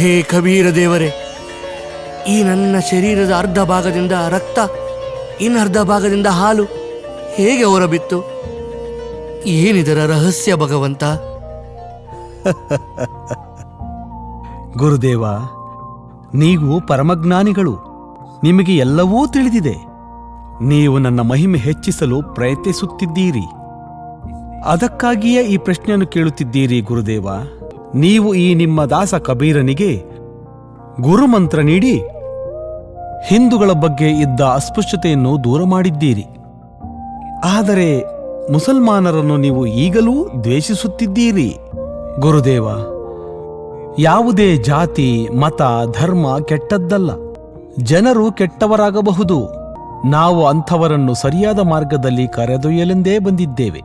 ಹೇ ಕಬೀರ ದೇವರೇ, ಈ ನನ್ನ ಶರೀರದ ಅರ್ಧ ಭಾಗದಿಂದ ರಕ್ತ, ಇನ್ನರ್ಧ ಭಾಗದಿಂದ ಹಾಲು ಹೇಗೆ ಹೊರಬಿತ್ತು? ಏನಿದರ ರಹಸ್ಯ ಭಗವಂತ? ಗುರುದೇವ, ನೀವು ಪರಮಜ್ಞಾನಿಗಳು, ನಿಮಗೆ ಎಲ್ಲವೂ ತಿಳಿದಿದೆ. ನೀವು ನನ್ನ ಮಹಿಮೆ ಹೆಚ್ಚಿಸಲು ಪ್ರಯತ್ನಿಸುತ್ತಿದ್ದೀರಿ. ಅದಕ್ಕಾಗಿಯೇ ಈ ಪ್ರಶ್ನೆಯನ್ನು ಕೇಳುತ್ತಿದ್ದೀರಿ ಗುರುದೇವ. ನೀವು ಈ ನಿಮ್ಮ ದಾಸ ಕಬೀರನಿಗೆ ಗುರುಮಂತ್ರ ನೀಡಿ ಹಿಂದೂಗಳ ಬಗ್ಗೆ ಇದ್ದ ಅಸ್ಪೃಶ್ಯತೆಯನ್ನು ದೂರ ಮಾಡಿದ್ದೀರಿ. ಆದರೆ ಮುಸಲ್ಮಾನರನ್ನು ನೀವು ಈಗಲೂ ದ್ವೇಷಿಸುತ್ತಿದ್ದೀರಿ. ಗುರುದೇವ, ಯಾವುದೇ ಜಾತಿ, ಮತ, ಧರ್ಮ ಕೆಟ್ಟದ್ದಲ್ಲ. ಜನರು ಕೆಟ್ಟವರಾಗಬಹುದು. ನಾವು ಅಂಥವರನ್ನು ಸರಿಯಾದ ಮಾರ್ಗದಲ್ಲಿ ಕರೆದೊಯ್ಯಲೆಂದೇ ಬಂದಿದ್ದೇವೆ.